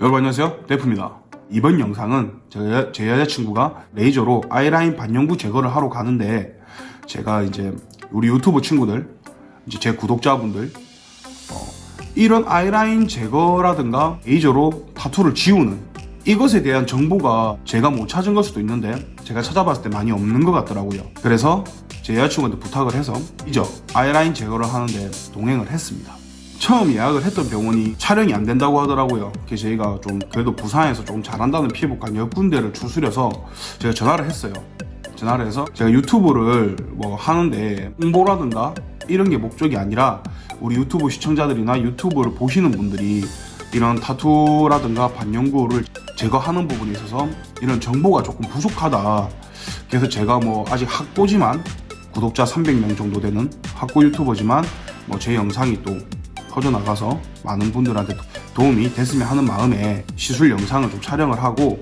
여러분 안녕하세요. 데프입니다. 이번 영상은 제, 여- 제 여자친구가 레이저로 아이라인 반영구 제거를 하러 가는데 제가 이제 우리 유튜브 친구들 이제 제 구독자분들 어, 이런 아이라인 제거라든가 레이저로 타투를 지우는 이것에 대한 정보가 제가 못 찾은 걸 수도 있는데 제가 찾아봤을 때 많이 없는 것 같더라고요. 그래서 제 여자친구한테 부탁을 해서 이저 아이라인 제거를 하는데 동행을 했습니다 처음 예약을 했던 병원이 촬영이 안 된다고 하더라고요. 그래서 저희가 좀 그래도 부산에서 좀 잘한다는 피부과 몇 군데를 추스려서 제가 전화를 했어요. 전화를 해서 제가 유튜브를 뭐 하는데 홍보라든가 이런 게 목적이 아니라 우리 유튜브 시청자들이나 유튜브를 보시는 분들이 이런 타투라든가 반영구를 제거하는 부분에 있어서 이런 정보가 조금 부족하다. 그래서 제가 뭐 아직 학고지만 구독자 300명 정도 되는 학고 유튜버지만 뭐 제 영상이 또 퍼져나가서 많은 분들한테 도움이 됐으면 하는 마음에 시술 영상을 좀 촬영을 하고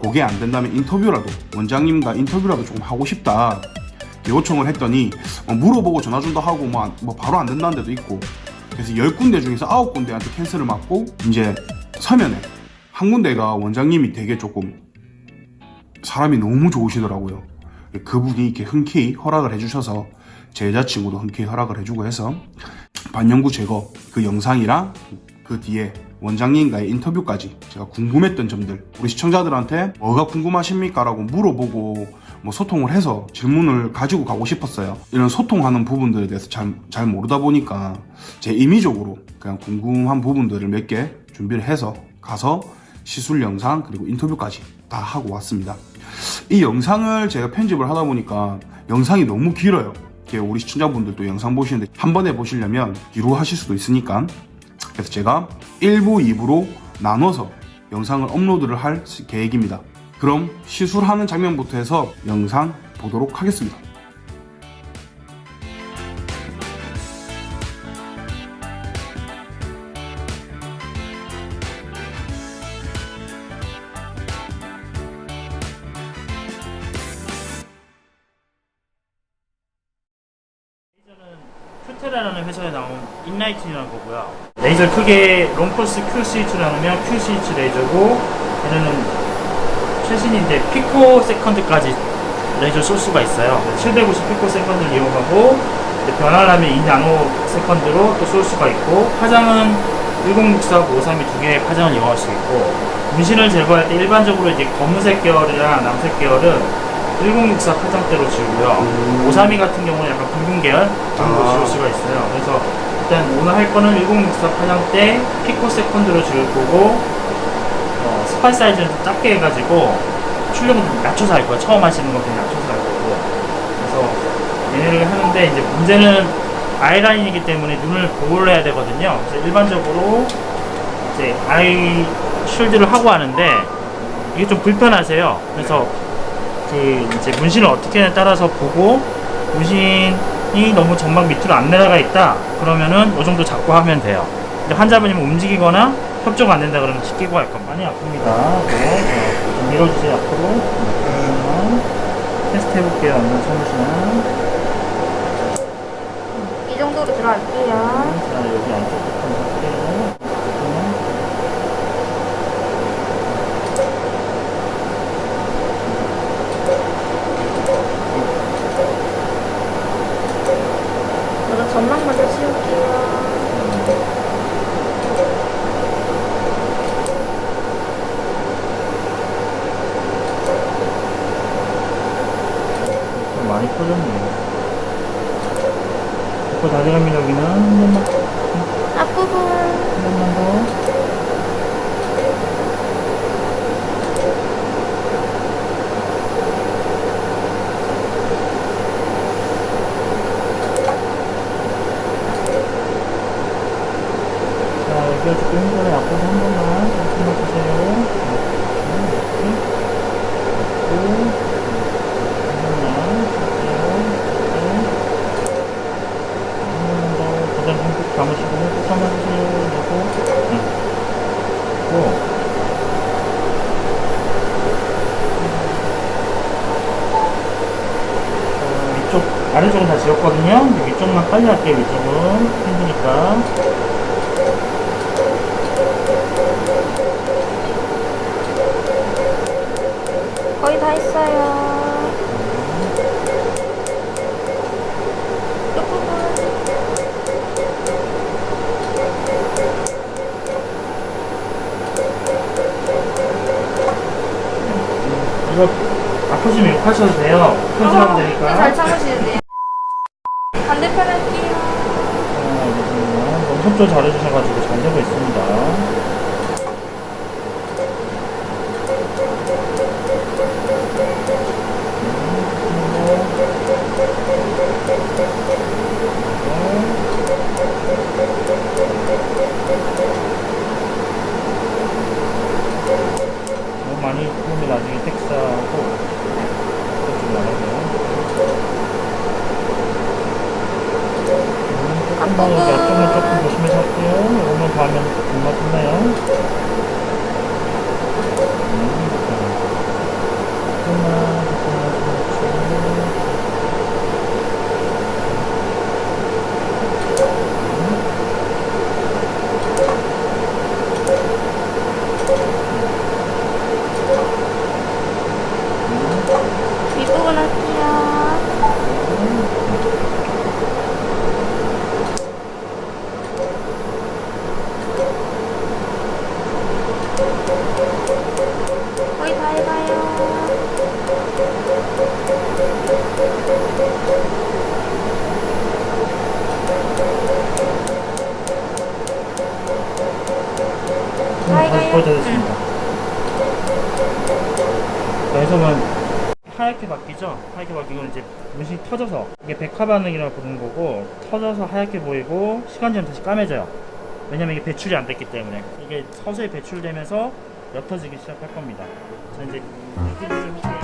그게 안 된다면 인터뷰라도 원장님과 인터뷰라도 조금 하고 싶다. 요청을 했더니 어, 물어보고 전화 준다 하고 뭐, 안- 뭐 바로 안 된다는 데도 있고. 그래서 10군데 중에서 9군데한테 캔슬을 맞고 이제 서면에 한 군데가 원장님이 되게 조금 사람이 너무 좋으시더라고요. 그분이 이렇게 흔쾌히 허락을 해주셔서 제 여자친구도 흔쾌히 허락을 해주고 해서 반영구 제거 그 영상이랑 그 뒤에 원장님과의 인터뷰까지 제가 궁금했던 점들 우리 시청자들한테 뭐가 궁금하십니까? 라고 물어보고 뭐 소통을 해서 질문을 가지고 가고 싶었어요 이런 소통하는 부분들에 대해서 잘, 잘 모르다 보니까 제 임의적으로 그냥 궁금한 부분들을 몇 개 준비를 해서 가서 시술 영상 그리고 인터뷰까지 다 하고 왔습니다 이 영상을 제가 편집을 하다 보니까 영상이 너무 길어요. 이렇게 우리 시청자분들도 영상 보시는데 한 번에 보시려면 뒤로 하실 수도 있으니까 그래서 제가 1부, 2부로 나눠서 영상을 업로드를 할 계획입니다. 그럼 시술하는 장면부터 해서 영상 보도록 하겠습니다. 큐테라라는 회사에 나온 인라이팅이라는 거고요. 레이저 크게 롱펄스 Q 스위치라는 면 Q 스위치 레이저고 얘네는 최신인데 피코 세컨드까지 레이저 쏠 수가 있어요. 750 피코 세컨드를 이용하고 이제 변화를 하면 2 나노 세컨드로 또 쏠 수가 있고 파장은 1064하고 532 두 개의 파장을 이용할 수 있고 문신을 제거할 때 일반적으로 이제 검은색 계열이랑 남색 계열은 1064 파장대로 지우고요. 532 같은 경우는 약간 붉은 계열 정도 아. 지울 수가 있어요. 그래서 일단 오늘 할 거는 1064 파장대 피코 세컨드로 지울 거고 어, 스팟 사이즈는 좀 작게 해가지고 출력은 좀 낮춰서 할 거예요. 처음 하시는 건 그냥 낮춰서 할 거고. 그래서 얘네를 하는데 이제 문제는 아이라인이기 때문에 눈을 보호를 해야 되거든요. 그래서 일반적으로 이제 아이 쉴드를 하고 하는데 이게 좀 불편하세요. 그래서 그 이제 문신을 어떻게 따라서 보고 문신이 너무 점막 밑으로 안 내려가 있다 그러면은 이 정도 잡고 하면 돼요. 근데 환자분이 움직이거나 협조가 안 된다 그러면 시키고 할건 많이 아픕니다. 네. 좀 밀어주세요 앞으로. 그러면 테스트 해볼게요. 한번 참으시면. 이 정도로 들어갈게요. 자 여기 안쪽 부터 한번 할게요. 저도 전망 먼저 씌울게요. 좀 많이 퍼졌네요. 이거 다 돼갑니다 여기는 한 번만 앞부분. 한 번만 더. 아래쪽은 다 지웠거든요. 위쪽만 빨리 할게요, 위쪽은. 힘드니까. 거의 다 했어요. 끝부분. 이거 아프시면 욕하셔도 돼요. 편집하면 어, 되니까. 어, 잘 참으시는데요. 협조 잘해주셔가지고 잘 되고 있습니다. 너무 많이 보면 나중에 텍스하고 그좀 나가고요. 한번 조금 조금 조심해서 할게요. 더 하면 금방 끝나요. 음, 조금만, 조금만, 음, 아이고, 거의 거의 다 됐습니다. 여기서는 하얗게 바뀌죠? 하얗게 바뀌고 이제 문신이 터져서 이게 백화 반응이라고 부르는 거고 터져서 하얗게 보이고 시간 지나면 다시 까매져요. 왜냐면 이게 배출이 안 됐기 때문에 이게 서서히 배출되면서 옅어지기 시작할 겁니다. 자 이제 해볼게요.